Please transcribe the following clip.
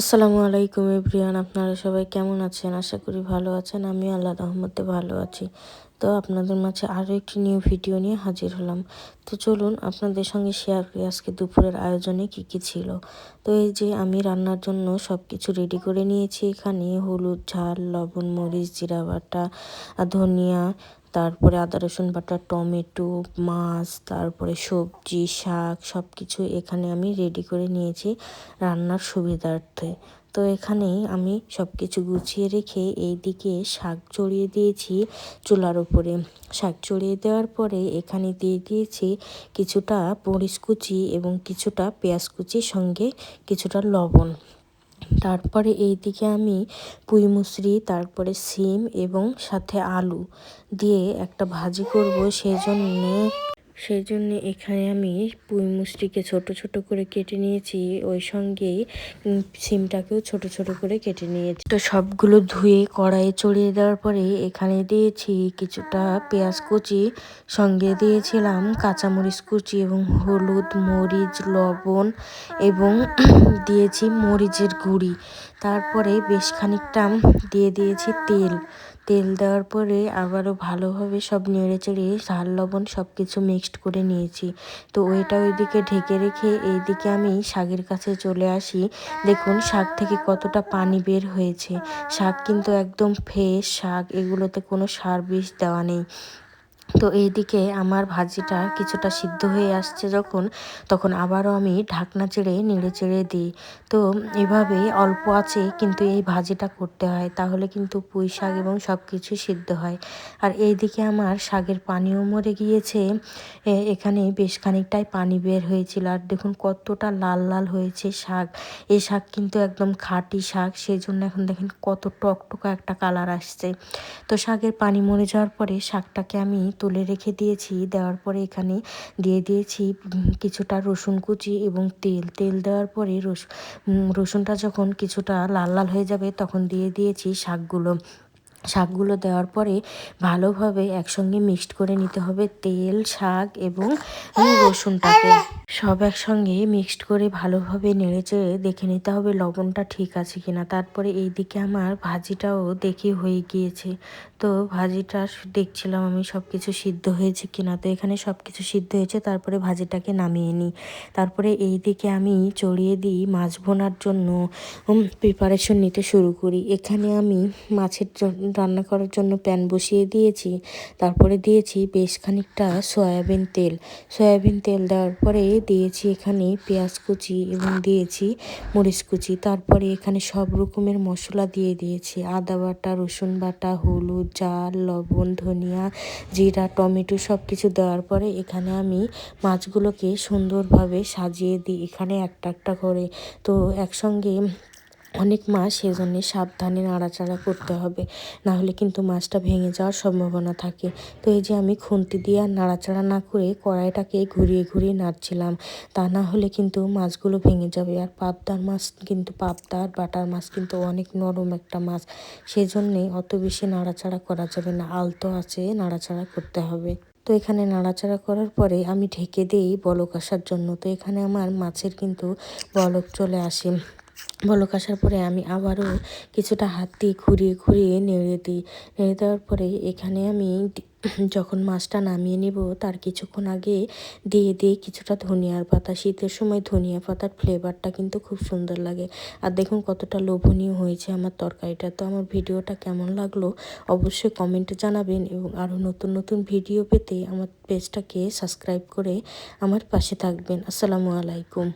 আসসালামু আলাইকুম এভরিওয়ান, আপনারা সবাই কেমন আছেন? আশা করি ভালো আছেন আমি আল্লাহ রহমতে ভালো আছি। তো আপনাদের মাঝে আরও একটি নিউ ভিডিও নিয়ে হাজির হলাম। তো চলুন আপনাদের সঙ্গে শেয়ার করি আজকে দুপুরের আয়োজনে কি কি ছিল। তো এই যে আমি রান্নার জন্য সব কিছু রেডি করে নিয়েছি এখানে হলুদ, ঝাল, লবণ, মরিচ, জিরা বাটা, ধনিয়া তারপরে আদা, রসুন বাটা, টমেটো, মাছ, তারপরে সবজি, শাক সব কিছু এখানে আমি রেডি করে নিয়েছি রান্নার সুবিধার্থে। তো এখানেই আমি সব কিছু গুছিয়ে রেখে এই দিকে শাক চড়িয়ে দিয়েছি চুলার উপরে। শাক চড়িয়ে দেওয়ার পরে এখানে দিয়ে দিয়েছি কিছুটা মরিচ কুচি এবং কিছুটা পেঁয়াজ কুচি, সঙ্গে কিছুটা লবণ। তারপরে এই দিকে আমি পুঁই মুসরি, তারপরে সিম এবং সাথে আলু দিয়ে একটা ভাজি করব। সেই জন্যে সেই জন্য এখানে আমি পুঁই মুসরিকে ছোট ছোট করে কেটে নিয়েছি, ওই সঙ্গেই সিমটাকেও ছোট ছোট করে কেটে নিয়েছি। তো সবগুলো ধুয়ে, কড়াইয়ে চড়িয়ে দেওয়ার পরে এখানে দিয়েছি কিছুটা পেঁয়াজ কুচি, সঙ্গে দিয়েছিলাম কাঁচামরিচ কুচি এবং হলুদ, মরিচ, লবণ এবং দিয়েছি মরিচের গুঁড়ি। তারপরে বেশ খানিকটা দিয়ে দিয়েছি তেল। তেল দেওয়ার পরে আবারও ভালোভাবে সব নেড়ে চেড়ে ঝাল, লবণ সব কিছু মিক্সড করে নিয়েছি। তো ওইটা ওইদিকে ঢেকে রেখে এইদিকে আমি শাকের কাছে চলে আসি। দেখুন শাক থেকে কতটা পানি বের হয়েছে। শাক কিন্তু একদম ফ্রেশ শাক, এগুলোতে কোনো সার বিষ দেওয়া নেই। তো এইদিকে আমার ভাজিটা কিছুটা সিদ্ধ হয়ে আসছে যখন, তখন আবারও আমি ঢাকনা চেড়ে, নেড়ে চেড়ে দিই। তো এভাবে অল্প আছে কিন্তু এই ভাজিটা করতে হয়, তাহলে কিন্তু পুঁই শাক এবং সব কিছু সিদ্ধ হয়। আর এইদিকে আমার শাকের পানিও মরে গিয়েছে। এখানে বেশ খানিকটাই পানি বের হয়েছিল। আর দেখুন কতটা লাল লাল হয়েছে শাক। এই শাক কিন্তু একদম খাঁটি শাক সেই জন্য এখন দেখেন কত টকটকা একটা কালার আসছে। তো শাকের পানি মরে যাওয়ার পরে শাকটাকে আমি তুলে রেখে দিয়েছি। দেওয়ার পরে এখানে দিয়ে দিয়েছি কিছুটা রসুন কুচি এবং তেল। তেল দেওয়ার পরে রসুন রসুনটা যখন কিছুটা লাল লাল হয়ে যাবে তখন দিয়ে দিয়েছি শাকগুলো। শাকগুলো দেওয়ার পরে ভালোভাবে একসঙ্গে মিক্সড করে নিতে হবে তেল, শাক এবং রসুনটাকে সব একসঙ্গে মিক্সড করে ভালোভাবে নেড়ে চেড়ে দেখে নিতে হবে লবণটা ঠিক আছে কিনা। তারপরে এই দিকে আমার ভাজিটাও দেখি হয়ে গিয়েছে। তো ভাজিটা দেখছিলাম আমি সব কিছু সিদ্ধ হয়েছে কিনা। তো এখানে সব কিছু সিদ্ধ হয়েছে, তারপরে ভাজিটাকে নামিয়ে নিই। তারপরে এই দিকে আমি চড়িয়ে দিই মাছ ভোনার জন্য প্রিপারেশন নিতে শুরু করি। এখানে আমি মাছের রান্না করার জন্য প্যান বসিয়ে দিয়েছি। তারপরে দিয়েছি বেশ খানিকটা সয়াবিন তেল। সয়াবিন তেল দেওয়ার পরে দিয়েছি এখানে পেঁয়াজ কুচি এবং দিয়েছি মরিচ কুচি। তারপরে এখানে সব রকমের মশলা দিয়ে দিয়েছি। আদা বাটা, রসুন বাটা, হলুদ চাল লবণ, ধনিয়া, জিরা, টমেটো সব কিছু দেওয়ার পরে এখানে আমি মাছগুলোকে সুন্দরভাবে সাজিয়ে দিই এখানে একটা একটা করে। তো একসঙ্গে অনেক মাছ সেজন্য সাবধানে নাড়াচাড়া করতে হবে। না হলে কিন্তু মাছটা ভেঙে যাওয়ার সম্ভাবনা থাকে। তো এই যে আমি খুন্তি দিয়ে আর নাড়াচাড়া না করে কড়াইটাকে ঘুরিয়ে ঘুরিয়ে নাড়ছিলাম, তা না হলে কিন্তু মাছগুলো ভেঙে যাবে। আর পাবদার মাছ কিন্তু পাবদার বাটার মাছ কিন্তু অনেক নরম একটা মাছ। সেজন্যে অত বেশি নাড়াচাড়া করা যাবে না, আলতো আছে, নাড়াচাড়া করতে হবে। তো এখানে নাড়াচাড়া করার পরে আমি ঢেকে দিই বলক আসার জন্য। তো এখানে আমার মাছের কিন্তু বলক চলে আসে। বলক আসার পরে আমি আবারও কিছুটা হাত দিয়ে ঘুরিয়ে ঘুরিয়ে নেড়ে দিই। নেড়ে দেওয়ার পরে এখানে আমি যখন মাছটা নামিয়ে নেব, তার কিছুক্ষণ আগে দিয়ে দিয়ে কিছুটা ধনিয়ার পাতা। শীতের সময় ধনিয়া পাতার ফ্লেভারটা কিন্তু খুব সুন্দর লাগে। আর দেখুন কতটা লোভনীয় হয়েছে আমার তরকারিটা। তো আমার ভিডিওটা কেমন লাগল অবশ্যই কমেন্টে জানাবেন এবং আরও নতুন নতুন ভিডিও পেতে আমার পেজটাকে সাবস্ক্রাইব করে আমার পাশে থাকবেন। আসসালামু আলাইকুম।